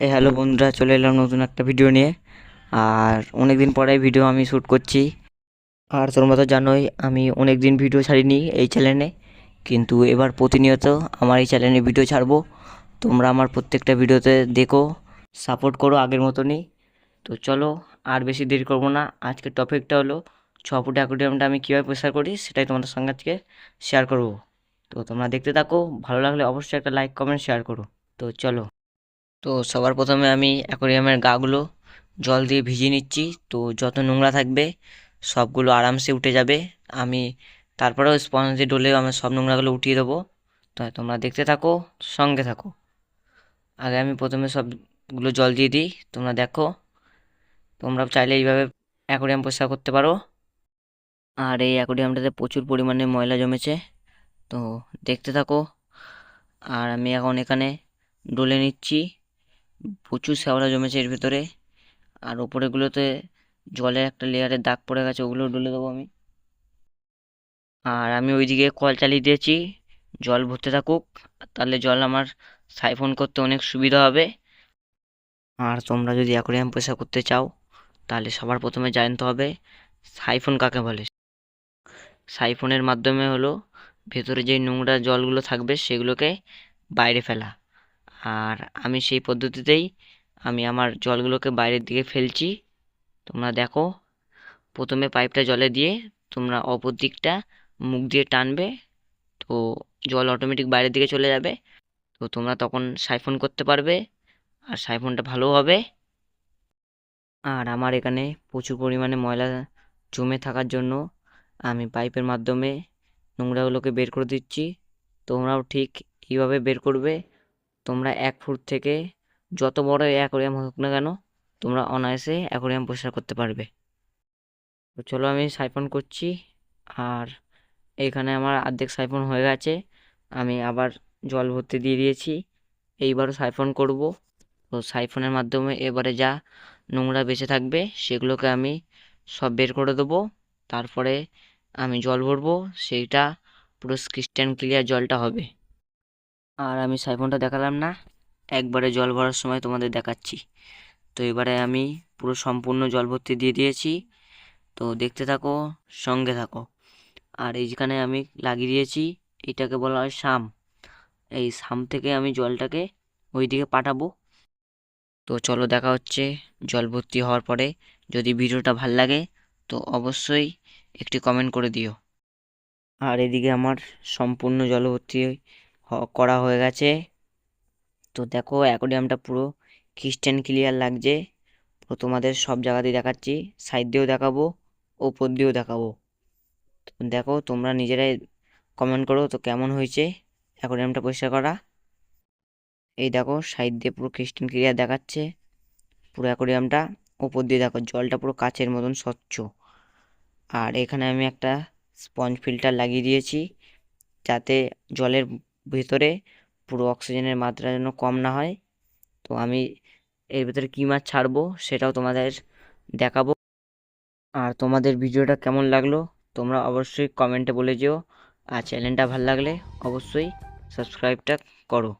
এই হ্যালো বন্ধুরা, চলে এলাম নতুন একটা ভিডিও নিয়ে। আর অনেক দিন পরে ভিডিও আমি শ্যুট করছি। আর তোমরা তো জানোই, আমি অনেক দিন ভিডিও ছাড়িনি এই চ্যানেলে কিন্তু এবার প্রতিনিয়ত আমার এই চ্যানেলে ভিডিও ছাড়বো। তোমরা আমার প্রত্যেকটা ভিডিওতে দেখো সাপোর্ট করো আগের মতনই। তো চলো, আর বেশি দেরি করব না। আজকের টপিকটা হলো ছ ফুট অ্যাকোডিয়ামটা আমি কীভাবে প্রসার করি সেটাই তোমাদের সঙ্গে আজকে শেয়ার করব। তো তোমরা দেখতে থাকো, ভালো লাগলে অবশ্যই একটা লাইক কমেন্ট শেয়ার করো। তো চলো। তো সবার প্রথমে আমি অ্যাকোরিয়ামের গাগুলো জল দিয়ে ভিজিয়ে নিচ্ছি। তো যত নোংরা থাকবে, সবগুলো আরামসে উঠে যাবে। আমি তারপরেও স্পঞ্জ দিয়ে ডলেও আমি সব নোংরাগুলো উঠিয়ে দেবো। তো তোমরা দেখতে থাকো, সঙ্গে থাকো। আগে আমি প্রথমে সবগুলো জল দিয়ে দিই। তোমরা দেখো, তোমরা চাইলে এইভাবে অ্যাকোরিয়াম পরিষ্কার করতে পারো। আর এই অ্যাকোরিয়ামটাতে প্রচুর পরিমাণে ময়লা জমেছে। তো দেখতে থাকো। আর আমি এখন এখানে ডলে নিচ্ছি। প্রচুর শ্যাওলা জমেছে এর ভিতরে। আর ওপরেগুলোতে জলের একটা লেয়ারের দাগ পড়ে গেছে ওগুলো ডলে দেবো আমি। আর আমি ওইদিকে কল চালিয়ে দিয়েছি, জল ভরতে থাকুক। তাহলে জল আমার সাইফোন করতে অনেক সুবিধা হবে। আর তোমরা যদি অ্যাকোরিয়াম পয়সা করতে চাও, তাহলে সবার প্রথমে জানতে হবে সাইফোন কাকে বলে। সাইফোনের মাধ্যমে হলো ভেতরে যে নোংরা জলগুলো থাকবে, সেগুলোকে বাইরে ফেলা। আর আমি সেই পদ্ধতিতেই আমি আমার জলগুলোকে বাইরের দিকে ফেলছি। তোমরা দেখো, প্রথমে পাইপটা জলে দিয়ে তোমরা অপর দিকটা মুখ দিয়ে টানবে, তো জল অটোমেটিক বাইরের দিকে চলে যাবে। তো তোমরা তখন সাইফোন করতে পারবে আর সাইফোনটা ভালো হবে। আর আমার এখানে প্রচুর পরিমাণে ময়লা জমে থাকার জন্য আমি পাইপের মাধ্যমে নোংরাগুলোকে বের করে দিচ্ছি। তোমরাও ঠিক এইভাবে বের করবে। তোমরা এক ফুট থেকে যত বড় অ্যাকোরিয়াম হোক না কেন, তোমরা অনায়াসে অ্যাকোরিয়াম পরিষ্কার করতে পারবে। তো চলো আমি সাইফন করছি। আর এখানে আমার অর্ধেক সাইফন হয়ে গেছে। আমি আবার জল ভর্তি দিয়ে দিয়েছি। এইবারও সাইফন করব। তো সাইফনের মাধ্যমে এবারে যা নোংরা বেঁচে থাকবে, সেগুলোকে আমি সব বের করে দেবো। তারপরে আমি জল ভরবো। সেইটা পুরো ক্রিস্টান ক্লিয়ার জলটা হবে। আর আমি সাইফোনটা দেখালাম না। একবারে জল ভরার সময় তোমাদের দেখাচ্ছি। তো এবারে আমি পুরো সম্পূর্ণ জল ভর্তি দিয়ে দিয়েছি। তো দেখতে থাকো, সঙ্গে থাকো। আর এইখানে আমি লাগিয়ে দিয়েছি, এটাকে বলা হয় শাম। এই শাম থেকে আমি জলটাকে ওই দিকে পাঠাবো। তো চলো দেখা হচ্ছে জল ভর্তি হওয়ার পরে। যদি ভিডিওটা ভালো লাগে, তো অবশ্যই একটি কমেন্ট করে দিও। আর এদিকে আমার সম্পূর্ণ জল ভর্তি করা হয়ে গেছে। তো দেখো, অ্যাকোরিয়ামটা পুরো খ্রিস্টান ক্লিয়ার লাগছে। তো তোমাদের সব জায়গাতেই দেখাচ্ছি। সাইড দিয়েও দেখাবো, ওপর দিয়েও দেখাবো। তো দেখো, তোমরা নিজেরাই কমেন্ট করো তো কেমন হয়েছে অ্যাকোরিয়ামটা পরিষ্কার করা। এই দেখো, সাইড দিয়ে পুরো খ্রিস্টান ক্লিয়ার দেখাচ্ছে। পুরো অ্যাকোরিয়ামটা ওপর দিয়ে দেখো, জলটা পুরো কাচের মতন স্বচ্ছ। আর এখানে আমি একটা স্পঞ্জ ফিল্টার লাগিয়ে দিয়েছি, যাতে জলের ভেতরে পুরো অক্সিজেনের মাত্রা যেন কম না হয়। তো আমি এর ভেতরে কী মাছ ছাড়বো সেটাও তোমাদের দেখাবো। আর তোমাদের ভিডিওটা কেমন লাগল তোমরা অবশ্যই কমেন্টে বলে যেও। আর চ্যানেলটা ভালো লাগলে অবশ্যই সাবস্ক্রাইবটা করো।